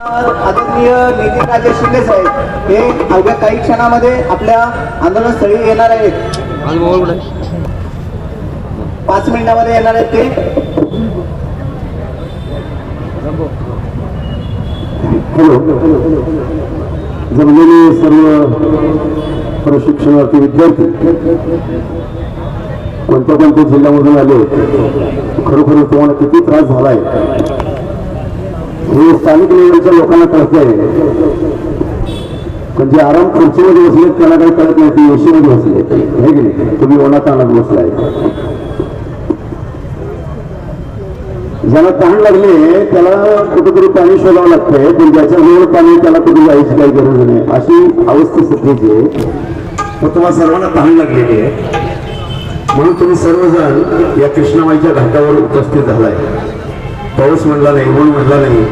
आदरणीय नितीन राजे शिंदे साहेब हे अवघ्या काही क्षणामध्ये आपल्या आंदोलनस्थळी येणार आहेत. पाच मिनिटामध्ये येणार आहेत ते. हॅलो जमलेले सर्व प्रशिक्षणार्थी विद्यार्थी कोणत्या कोणत्या जिल्ह्यामधून आले खरोखर तुम्हाला किती त्रास झाला आहे हे स्थानिक लेवलच्या लोकांना कळतंय पण जे आराम खुर्चीमध्ये बसलेत त्याला काही कळत नाही ते एशीमध्ये बसले हे गेले तुम्ही ओनात आणत बसलाय. ज्याला तहान लागले त्याला कुठेतरी पाणी शोधावं लागतंय पण ज्याच्या जवळ पाणी त्याला कुठे जायची काही गरज नाही. अशी अवस्था सध्याची आहे. मग तुम्हाला सर्वांना तहान लागलेली आहे. म्हणून तुम्ही सर्वजण या कृष्णामाईच्या घाटावर उपस्थित झालाय. पाऊस म्हणला नाही ऊन म्हणला नाही.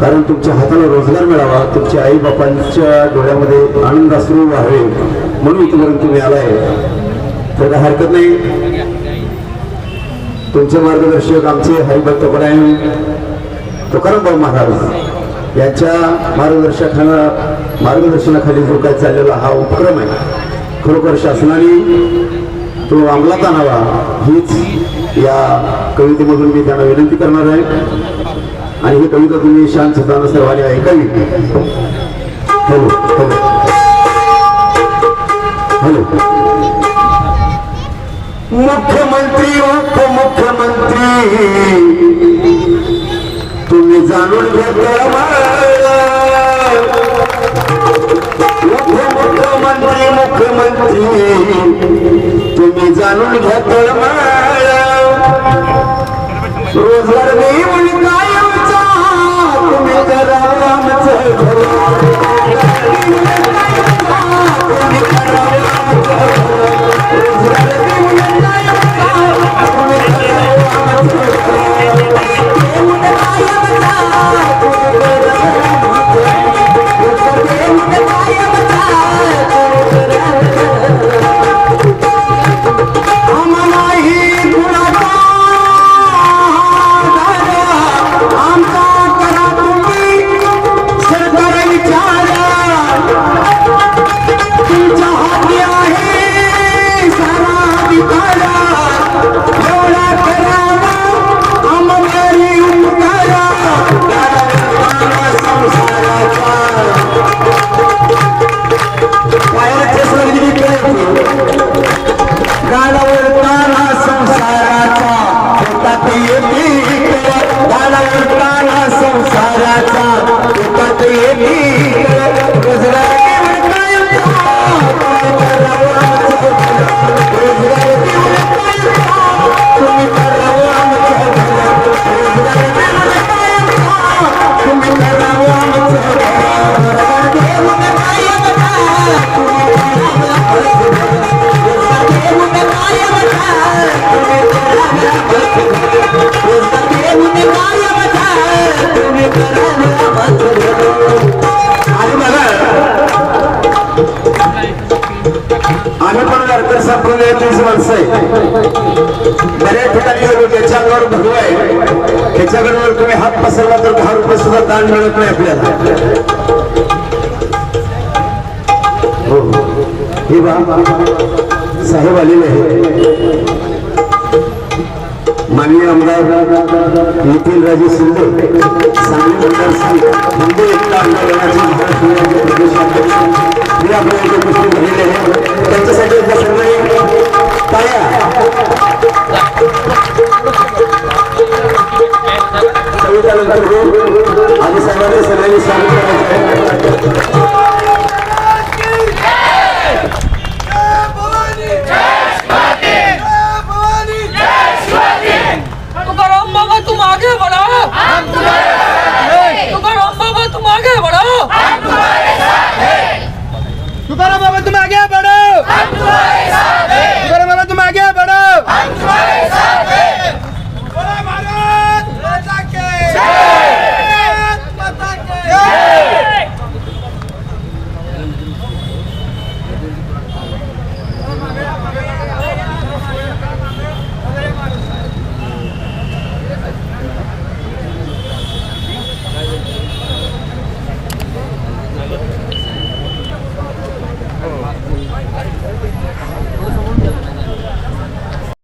कारण तुमच्या हाताला रोजगार मिळावा तुमच्या आई बापांच्या डोळ्यामध्ये आनंद असू व्हावे म्हणून इथपर्यंत तुम्ही आलाय. तर काय हरकत नाही. तुमचे मार्गदर्शक आमचे हरिभक्त परायण तुकारामभाऊ महाराज यांच्या मार्गदर्शकानं मार्गदर्शनाखाली जो काय चाललेला हा उपक्रम आहे खरोखर शासनाने तो अंमलात आणावा हीच या कवितेमधून मी त्यांना विनंती करणार आहे. आणि ही कविता तुम्ही शांत शांततानं सर्वांनी ऐकावी हॅलो हॅलो. हॅलो. मुख्यमंत्री उपमुख्यमंत्री तुम्ही जाणून घेतलं वर्कर माणसं आहे बऱ्याच ठिकाणी त्याच्या अंगावर भरू आहे त्याच्याबरोबर तुम्ही हात पसरला तर दहा रुपये सुद्धा दान मिळत नाही आपल्याला. हो, हो. हे बा साहेब आलेले आहे माननीय आमदार नितीन राजे शिंदे सांगली मतदारसंघ Play!